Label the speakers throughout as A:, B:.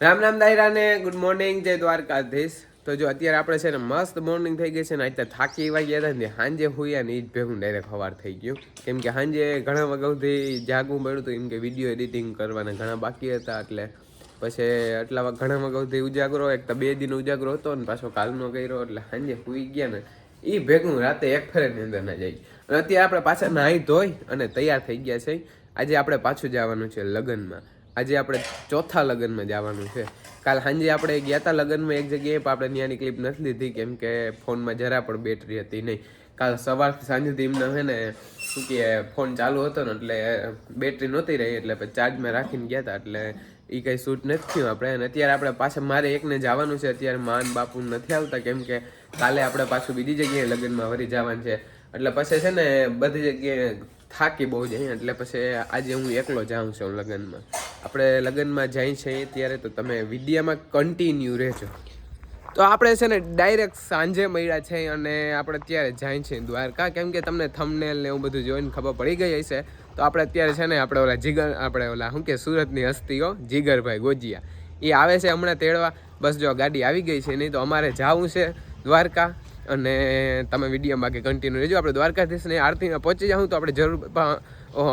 A: રામ રામ દાયરાને good morning જય દ્વારકાધીશ. તો જો અત્યારે આપણે છે ને મસ્ત મોર્નિંગ થઈ ગઈ છે ને અત્યારે થાકી એવા ગયા હતા ને સાંજે હોઈએ ને એ જ ભેગું ડાયરેક્ટ સવાર થઈ ગયું. કેમ કે સાંજે ઘણા વાગ્યાથી જાગવું પડ્યું હતું, એમ કે વીડિયો એડિટિંગ કરવાના ઘણા બાકી હતા, એટલે પછી એટલા ઘણા વાગ્યાથી ઉજાગરો, એક તો બે દિન ઉજાગરો હતો ને, પાછો કાલનો કર્યો, એટલે સાંજે હોઈ ગયા ને એ ભેગું રાતે એક ફેરેની અંદર ના જાય. અને અત્યારે આપણે પાછા નાહી ધોઈ અને તૈયાર થઈ ગયા છે. આજે આપણે પાછું જવાનું છે લગ્નમાં. આજે આપણે ચોથા લગ્નમાં જવાનું છે. કાલ સાંજે આપણે ગયા હતા લગ્નમાં એક જગ્યાએ, પણ આપણે ત્યાંની ક્લિપ નથી લીધી કેમ કે ફોનમાં જરા પણ બેટરી હતી નહીં. કાલ સવારથી સાંજે સુધી એમને છે ને, શું કે ફોન ચાલુ હતો ને, એટલે બેટરી નહોતી રહી, એટલે ચાર્જમાં રાખીને ગયા હતા એટલે એ કંઈ શૂટ નથી થયું આપણે. અને અત્યારે આપણે પાછા મારે એકને જવાનું છે, અત્યારે માન બાપુ નથી આવતા, કેમ કે કાલે આપણે પાછું બીજી જગ્યાએ લગ્નમાં વરી જવાનું છે. એટલે પછી છે ને, બધી જગ્યાએ થાકી બહુ જાય, એટલે પછી આજે હું એકલો જાઉં છું લગ્નમાં. આપણે લગ્નમાં જાય છે ત્યારે તો તમે વિડીયામાં કન્ટિન્યુ રહેજો. તો આપણે છે ને ડાયરેક્ટ સાંજે મળ્યા છે અને આપણે અત્યારે જાય છે દ્વારકા. કેમ કે તમને થમનેલ ને એવું બધું જોઈને ખબર પડી ગઈ હશે. તો આપણે અત્યારે છે ને આપણે ઓલા જીગર, આપણે ઓલા શું કે સુરતની હસ્તીઓ, જીગરભાઈ ગોજિયા. એ આવે છે હમણાં તેડવા. બસ જો ગાડી આવી ગઈ છે, નહીં તો અમારે જવું છે દ્વારકા. અને તમે વિડીયોમાં કે કન્ટિન્યુ રહેજો. આપણે દ્વારકાધીશને આરતીમાં પહોંચી જાઉં તો આપણે જરૂર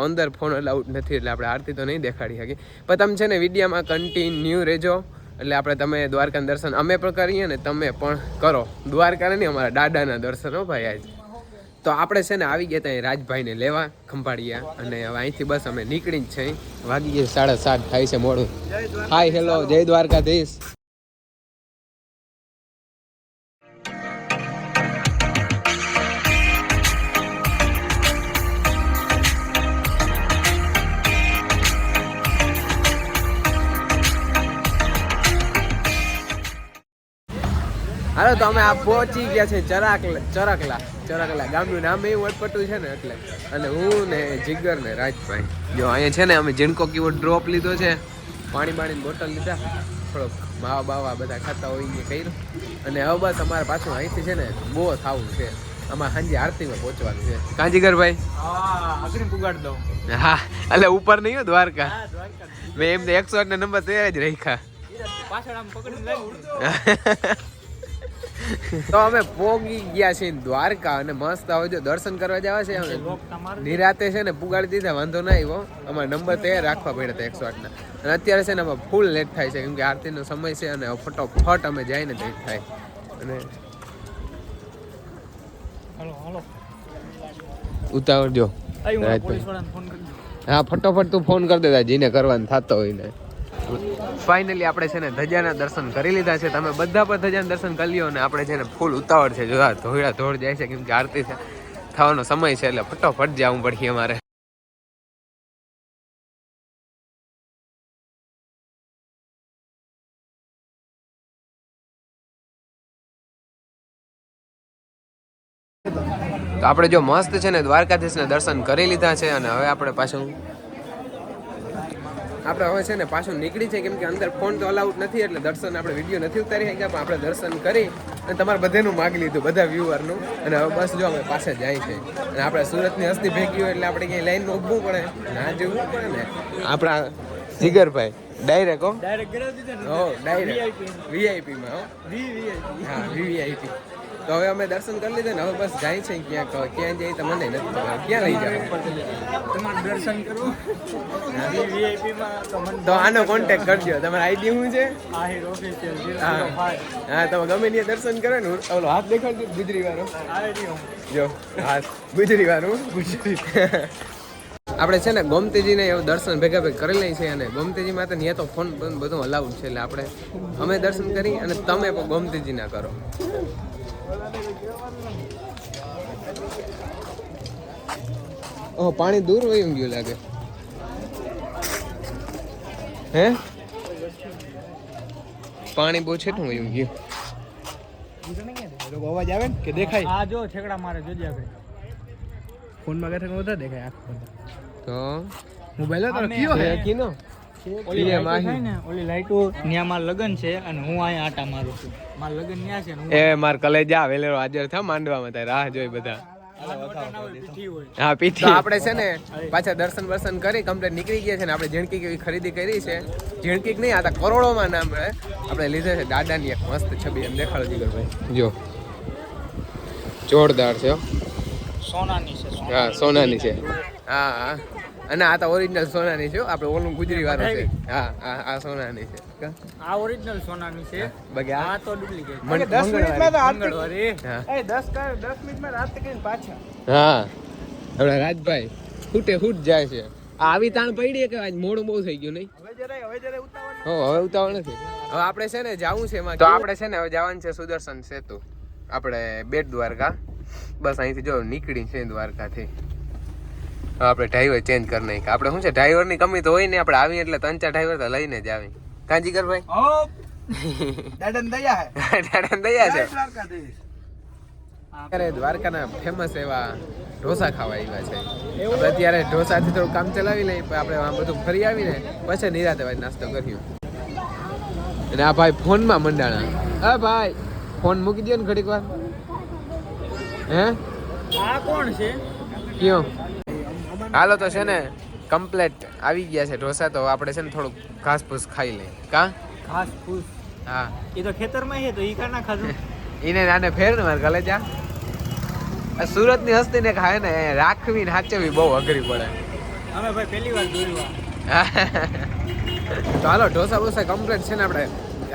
A: અંદર ફોન અલાઉડ નથી એટલે આપણે આરતી તો નહીં દેખાડી શકીએ. પણ તમે છે ને વિડીયોમાં કન્ટિન્યુ રહેજો. એટલે આપણે તમે દ્વારકાના દર્શન અમે પણ કરીએ ને તમે પણ કરો. દ્વારકાના નહીં, અમારા દાદાના દર્શનો ભાઈ આજે. તો આપણે છે ને આવી ગયા ત્યાં રાજભાઈને લેવા ખંભાળિયા. અને હવે અહીંથી બસ અમે નીકળી જ છે. વાગી ગયા સાડા સાત, થાય છે મોડું. હાય હેલો જય દ્વારકાધીશ. હાલો તો અમે આ પહોંચી ગયા છે ચરાકલા ચરાકલા ચરાકલા. ગામનું નામ એવું વટપટું છે ને એટલે. અને હું ને જીગર ને રાજભાઈ. જો અહીંયા છે ને અમે જીણકો કીવો ડ્રોપ લીધો છે. પાણી બાણીની બોટલ લીધા. થોડોક માવા બાવા બધા ખાતા હોય એ કર્યું. અને હવે બસ અમારે પાછું અહીંથી છે ને બહુ થવું છે. અમારે સાંજે આરતીમાં પહોંચવાનું છે. કાં ભાઈ?
B: અગ્નિ પુગાડ દઉં.
A: હા એટલે ઉપર નહીં હો દ્વારકા. મેં એમને એકસો આઠ નંબર તૈયાર જ રાખ્યા.
B: પાછળ આમ પકડીને
A: તો અમે પોગી ગયા છીએ દ્વારકા અને મસ્ત હવે જો દર્શન કરવા જવા છે અમે. નિરાતે છે ને પુગાડી દીધા વાંધો ના આવ્યો. અમારે નંબર તૈયાર રાખવા પડ્યા હતા એકસો આઠના. અને અત્યારે છે ને અમે ફૂલ લેટ થાય છે કેમકે આરતીનો સમય છે અને ફટોફટ અમે જાય ને લેટ થાય. અને ઉતાવળ જો.
B: દઉં.
A: હા ફટોફટ તું ફોન કરી દેતા જેને કરવાનું થતો હોય ને. ફાઇનલી આપણે છે ને ધજાના દર્શન કરી લીધા છે. તમે બધા પર ધજાના દર્શન કરી લ્યો અને આપણે છે ને ફૂલ ઉતાવળ છે. જો આ ધોળા ધોળ જાય છે, કેમ આરતી થવાનો સમય છે એટલે ફટોફટ જવું પડશે અમારે. આપણે જો મસ્ત છે ને દ્વારકાધીશના દર્શન કરી લીધા છે અને હવે આપણે પાછું આપણે હવે છે ને પાછું નીકળી છે કેમ કે અંદર ફોન તો અલાઉડ નથી એટલે દર્શન આપણે વીડિયો નથી ઉતારી શક્યા પણ આપણે દર્શન કરી અને તમારે બધાનું માગી લીધું બધા વ્યૂઅરનું અને હવે બસ જો અમે પાસે જાય છે. અને આપણે સુરતની હસ્તી ભેગી હોય એટલે આપણે ક્યાંય લાઈનમાં ઊભવું પડે. ના જવું પડે ને. આપણા જીગરભાઈ ડાયરેક્ટ હો.
B: ડાયરેક્ટ
A: હો ડાયરેક્ટ વીઆઈપીમાં હો.
B: વી વી
A: હા વીવીઆઈપી તો હવે અમે દર્શન કરી લીધા ને હવે બસ જાય છે ક્યાંક ક્યાં જઈએ તો મને નથી ખબર. ક્યાં લઈ જાવ
B: દર્શનમાં તો
A: આનો કોન્ટેક્ટ કરજો. તમારા આઈડી શું છે? હા. તમે ગમે ત્યાં દર્શન કરો ને ઓલો હાથ દેખાડજો ગુજરી વાળો. જો હાથ ગુજરી વાળું ગુજરી આપણે છે ને ગોમતીજીને એવું દર્શન ભેગા ભેગ કરી લઈએ છીએ અને ગોમતીજીમાં તો ત્યાં તો ફોન પણ બધું અલાઉડ છે એટલે આપણે અમે દર્શન કરી અને તમે પણ ગોમતીજીના કરો. ઓહ પાણી દૂર વહી ગયું લાગે. હે? પાણી બહુ છેટું હોય એમ ગયું.
B: અવાજ આવે ને કે દેખાય? આ જો છેકડા મારે જોજે આપણે ફોનમાં કરતા વધારે દેખાય આખો
A: તો
B: મોબાઈલ તો
A: કયો હે. કિનો
B: ઓલી
A: માહી.
B: ઓલી લાઈટો ન્યા માર લગન છે અને હું અહીંયા આટા મારું છું. માર લગન ન્યા છે ને
A: એ માર કલેજા વેલેરો હાજર થા માંડવામાં તારે. રાહ જોઈ બધા. હા પીઠી આપણે છે ને પાછા દર્શન વર્શન કરી કમ્પ્લેટ નીકળી ગયા છે ને આપણે ઝીણકી કેવી ખરીદી કરી છે. ઝીણકી નહીં આ કરોડોમાં નામ આપણે લીધે છે દાદાની એક મસ્ત છબી એમ દેખાડો જીગરભાઈ. જો. જોરદાર છે.
B: સોનાની છે
A: હા સોનાની છે. હા હા. અને આ તો ઓરિજિનલ સોનાની છે આપણે ઓલું ગુજરી વાળું છે. હા હા આ સોનાની છે.
B: આ ઓરિજિનલ સોનાની છે.
A: બગે. આ
B: આ તો ડુપ્લિકેટ
A: મને
B: 10 મિનિટમાં તો
A: મંગળવારે.
B: એ 10 કર- 10 મિનિટમાં આરતી કરીને પાછા.
A: હા. હવે રાજભાઈ ફૂટે ફૂટ જાય છે. આ આવી તાણ પડી કે આજ મોડું બહુ થઈ ગયું નહીં?
B: હવે જરાય હવે જરાય ઉતાવળ
A: હો હવે ઉતાવળ નથી. હવે આપણે છે ને જવું છે એમાં. તો આપણે છે ને હવે જવાનું છે સુદર્શન સેતુ. આપણે બેટ દ્વારકા. બસ અહીંથી જો નીકળી છે દ્વારકાથી. આપણે ડ્રાઈવર ચેન્જ કરી નાખી આપણે શું છે ડ્રાઈવરની કમી તો હોય ને આપણે આવી એટલે ત્રણ ચાર ડ્રાઈવર તો લઈને જ આવી કાંજીકર ભાઈ
B: હો. દયા
A: છે? અત્યારે દ્વારકાના ફેમસ એવા ઢોસા ખાવા આવ્યા છે. આપણે અત્યારે ઢોસાથી થોડું કામ ચલાવી લઈએ પછી આપણે આ બધું ફરી આવીને પછી નિરાતે ભાઈ નાસ્તો કર્યો અને આ ભાઈ ફોનમાં મંડાણા. હા ભાઈ ફોન મૂકી દો ને ઘડીક વાર. હે?
B: આ કોણ છે?
A: કયો? હાલો તો છે ને કમ્પ્લેટ આવી ગયા છે ઢોસા તો આપણે છે ને થોડુંક ઘાસ ફૂસ ખાઈ લઈએ. કા?
B: ઘાસ ફૂસ
A: હા.
B: એ તો ખેતરમાં છે તો ઈ કા ના ખાધું?
A: એને નાને ફેર ને મારે ગલે જા. આ હસ્તી ને ખાય ને રાખવી ને સાચવવી બહુ અઘરી પડે.
B: અમે ભાઈ પહેલી વાર જોયું
A: હાલો ઢોસા બોસા કમ્પ્લેટ છે ને આપણે.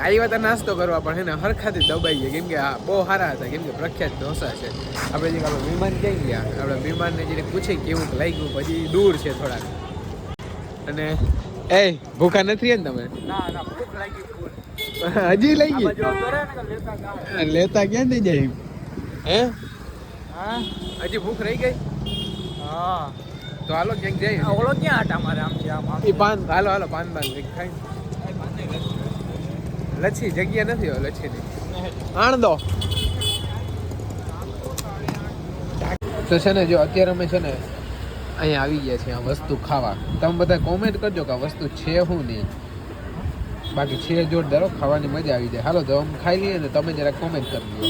A: આવ્યા તો નાસ્તો કરવા પણ એને હરખાથી દબાઈ ગયા કેમ કે આ બહુ સારા હતા કેમ કે પ્રખ્યાત ઢોસા છે. આપણે જે આપણે વિમાન ક્યાં ગયા? આપણે વિમાનને જઈને પૂછી કેવું લાગ્યું પછી દૂર છે થોડાક. અને એ ભૂખા નથી ને તમે હજી લઈ ગઈ
B: લેતા
A: ક્યાં નહીં જાય હે?
B: હા?
A: હજી ભૂખ રહી ગઈ?
B: હા.
A: તો હાલો ક્યાંક જઈએ
B: ઓલો ક્યાં આટા મારે આમ છે આમ
A: એ પાન હાલો હાલો પાન પાન કંઈક ખાઈ. લચ્છી જગ્યા નથી હોય લચ્છીની. આણ દો તો છે ને જો અત્યારે અમે છે ને અહીંયા આવી ગયા છીએ આ વસ્તુ ખાવા. તમે બધા કોમેન્ટ કરજો કે આ વસ્તુ છે શું નહીં. બાકી છે જોરદારો ખાવાની મજા આવી જાય. હાલો તો અમે ખાઈ લઈએ ને તમે જરા કોમેન્ટ કરી દો.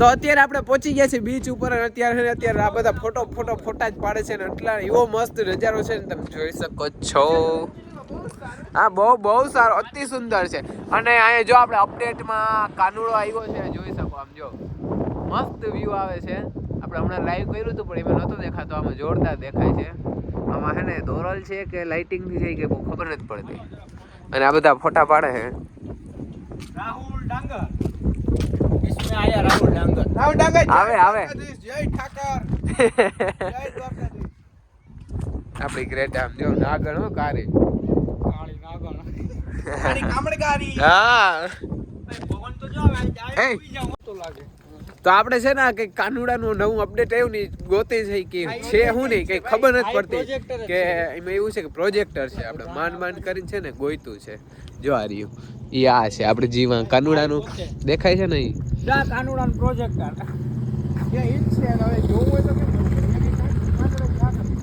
A: તો અત્યારે આપણે પહોંચી ગયા છીએ બીચ ઉપર અને અત્યારે અત્યારે આ બધા ફોટો ફોટો ફોટા જ પાડે છે ને એટલા એવો મસ્ત નજારો છે ને તમે જોઈ શકો છો. હા, બહુ બહુ સારો, અતિ સુંદર છે. અને અહીંયા જો આપણે અપડેટમાં કાનુડો આવ્યો છે, જોઈ શકો આમ જો. મસ્ત વ્યૂ આવે છે. આપણે હમણાં લાઈવ કર્યું હતું, પણ એમાં નહોતો દેખાતો, આમાં જોરદાર દેખાય છે. આમાં છે ને દોરલ છે કે લાઇટિંગથી છે કે બહુ ખબર નથી પડતી. અને આ બધા ફોટા પાડે છે.
B: રાહુલ ડાંગર. इसमें आया राहुल डांगर राहुल डांगर
A: આવે આવે
B: जय ठाकर जय द्वारकाधीश
A: આપણી ગ્રેટ આમ જો નાગણ હો કારી
B: કાળી નાગણ કાળી કામડગારી
A: હા
B: પવન તો જો આવે
A: Hey.
B: જાય સુઈ જાઉં તો લાગે
A: તો આપણે છે ને કે કાનુડાનું નવું અપડેટ આવ્યું ને ગોતે છે કે છે શું નહીં કઈ ખબર નથી પડતી કે એમાં એવું છે કે પ્રોજેક્ટર છે આપણે માંડ માંડ કરીને છે ને ગોઈતું છે જો આ રહ્યું ઈ આ છે આપણે જીવા કાનુડાનું દેખાય છે ને ઈ?
B: જા કાનુડાન પ્રોજેક્ટર એ છે અને હવે જોવું હોય તો કેમ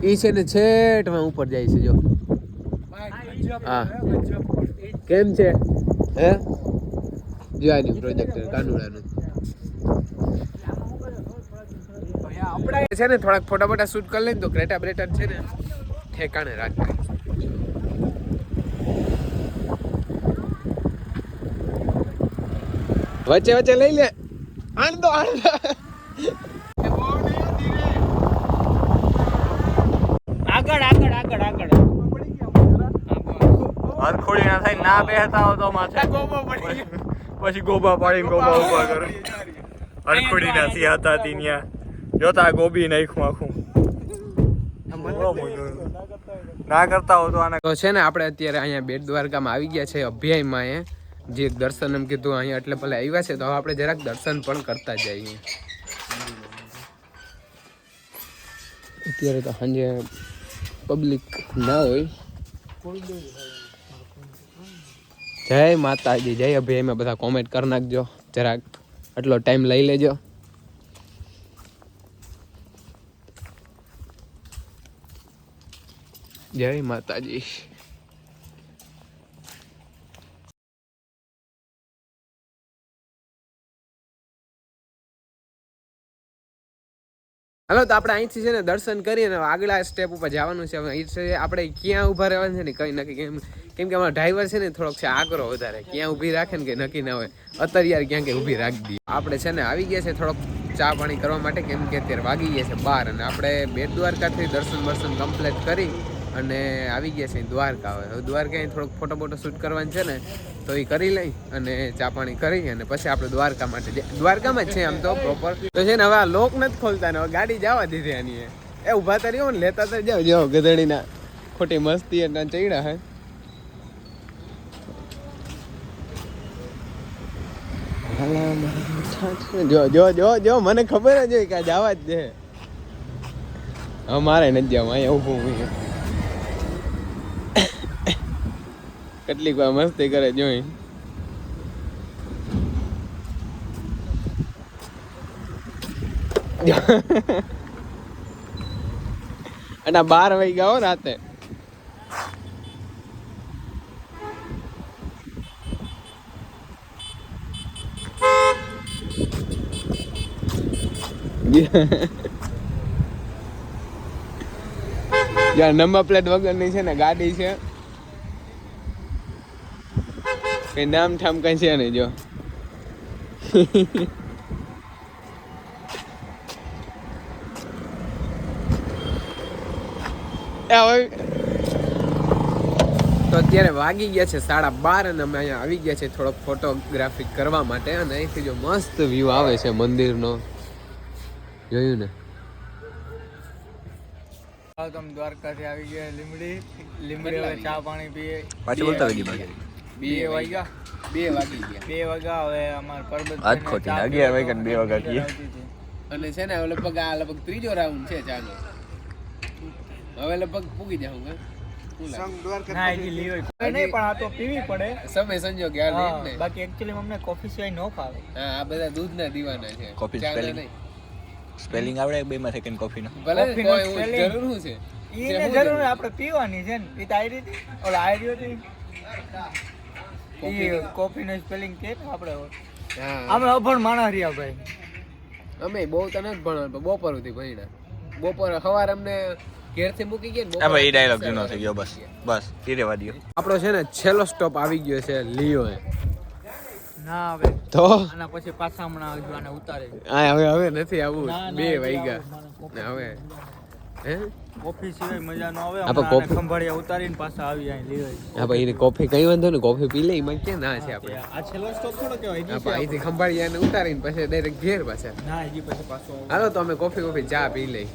A: ઈ છે ને છેટમાં ઉપર જાય છે જો. હા. કેમ છે? હે? જો આ રહ્યું પ્રોજેક્ટર કાનુડાનું
B: આપણે
A: છે ને થોડાક ફોટા ફોટા શૂટ કરી લઈને તો ક્રેટા બ્રેટા છે ને ઠેકાણે રાખે. વચ્ચે વચ્ચે લઈ લે. આણદો આણદો.
B: આગળ આગળ આગળ આગળ.
C: હરખોડી ના થાય ના બેહતા હો તો માથે. પછી ગોબા પાડીને ગોબા ઊભા કરે. હરખોડી ના થી હતા તી જોતા ગોબી નાખ્યું આખું. ના કરતા હો તો આને
A: છે ને આપણે અત્યારે અહીંયા બેટ દ્વારકામાં આવી ગયા છે અભ્યાયમાં એ. જે દર્શન એમ કીધું, અહીંયા એટલે ભલે આવ્યા છે, તો હવે આપણે જરાક દર્શન પણ કરતા જઈએ. અત્યારે તો સાંજે પબ્લિક ના હોય. જય માતાજી, જય અભય, એમાં બધા કોમેન્ટ કરી નાખજો, જરાક આટલો ટાઈમ લઈ લેજો. જય માતાજી. હાલો, તો આપણે અહીંથી છે ને દર્શન કરીએ અને આગલા સ્ટેપ ઉપર જવાનું છે. હવે આપણે ક્યાં ઊભા રહેવાનું છે ને કંઈ નક્કી કેમ કેમ કે અમારો ડ્રાઈવર છે ને થોડોક છે આગ્રો વધારે. ક્યાં ઊભી રાખે ને કે નક્કી ના હોય. અત્યારે યાર ક્યાં કે ઊભી રાખી દઈએ. આપણે છે ને આવી ગયા છે થોડોક ચા પાણી કરવા માટે, કેમ કે અત્યારે વાગી ગયા છે બહાર અને આપણે બેટ દ્વારકાથી દર્શન બર્શન કમ્પ્લીટ કરી અને આવી ગયા છે દ્વારકા હવે. હવે દ્વારકા થોડોક ફોટો બોટો શૂટ કરવાનું છે ને, તો એ કરી લઈ અને ચા પાણી કરી અને પછી આપણે દ્વારકા માટે દ્વારકામાં જ છે આમ તો પ્રોપર તો છે ને હવે આ લોક નથી ખોલતા ને, હવે ગાડી જવા દીધી આની એ. ઊભા તરી ને, લેતા તો જાવ જાવ ગધેડીના ખોટી મસ્તી અને ચડ્યા હે. જો જો જો જો, મને ખબર જ હોય કે જવા જ દે અમારે મારે નથી જવા, અહીંયા ઊભું હું. કેટલીક વાર મસ્તી કરે જોઈ. અને બાર વાઈ ગયા હો રાતે. નંબર પ્લેટ વગરની છે ને ગાડી છે. કઈ નામ ઠામ કઈ છે નહીં જો. તો અત્યારે વાગી ગયા છે સાડા બાર અને અમે અહીંયા આવી ગયા છે થોડોક ફોટોગ્રાફી કરવા માટે અને અહીંથી જો મસ્ત વ્યૂ આવે છે મંદિરનો. જોયું ને?
B: આવો તમે દ્વારકાથી આવી ગયા લીમડી લીમડી ચા પાણી પીએ.
C: પાછી બોલતા આવી બાકી.
A: બે વાગ્યા. બે વાગી ગયા.
B: બે વાગ્યા હવે અમાર પરબત
C: આજ ખોટી ને અગિયાર વાગ્યા ને બે વાગ્યા કીએ.
A: અને છે ને લગભગ આ લગભગ ત્રીજો રાઉન્ડ છે ચાલો. હવે લગભગ પૂગી જાઉં કે.
C: સ્પેલિંગ આવડે બે માં સેકન્ડ કોફી નો?
A: જરૂર શું છે
B: આપણે પીવાની છે ને. એ તો આયરી ઓલા આયરી હતી
A: Coffee
B: ઈ નું સ્પેલિંગ કે આપણે આપણે અભણ માણસ રહ્યા ભાઈ.
A: અમે બહુ તો જ ભણવાનું પણ બપોર સુધી ભણ્યા બપોર સવાર અમને ઘેરથી મૂકી ગયા ને
C: ભાઈ એ ડાયલોગ જૂનો થઈ ગયો બસ. બસ એ રેવા
A: આપણો છે ને છેલ્લો સ્ટોપ આવી ગયો છે લિયો
B: ના હવે
A: તો?
B: આના પછી પાછા હમણાં હજુ આને ઉતારે.
A: આ હવે હવે નથી આવું. બે વાગ્યા. હવે. હે?
B: કોફી સિવાય મજા ન આવે. આપણે
A: કોફી-
B: ખંભાળિયા ઉતારીને પાછા આવી અહીં લીધો
A: હા ભાઈ એની કોફી કઈ વાંધો ને કોફી પી લઈ એમાં ક્યાં ના છે આપણે?
B: આ છેલ્લો સ્ટોપ થોડો કહેવાય.
A: આપણે અહીંથી ખંભાળીયા ને ઉતારીને પછી ડાયરેક્ટ ઘેર પાછા.
B: ના હજી પછી પાછો
A: હાલો તો અમે કોફી કોફી ચા પી લઈ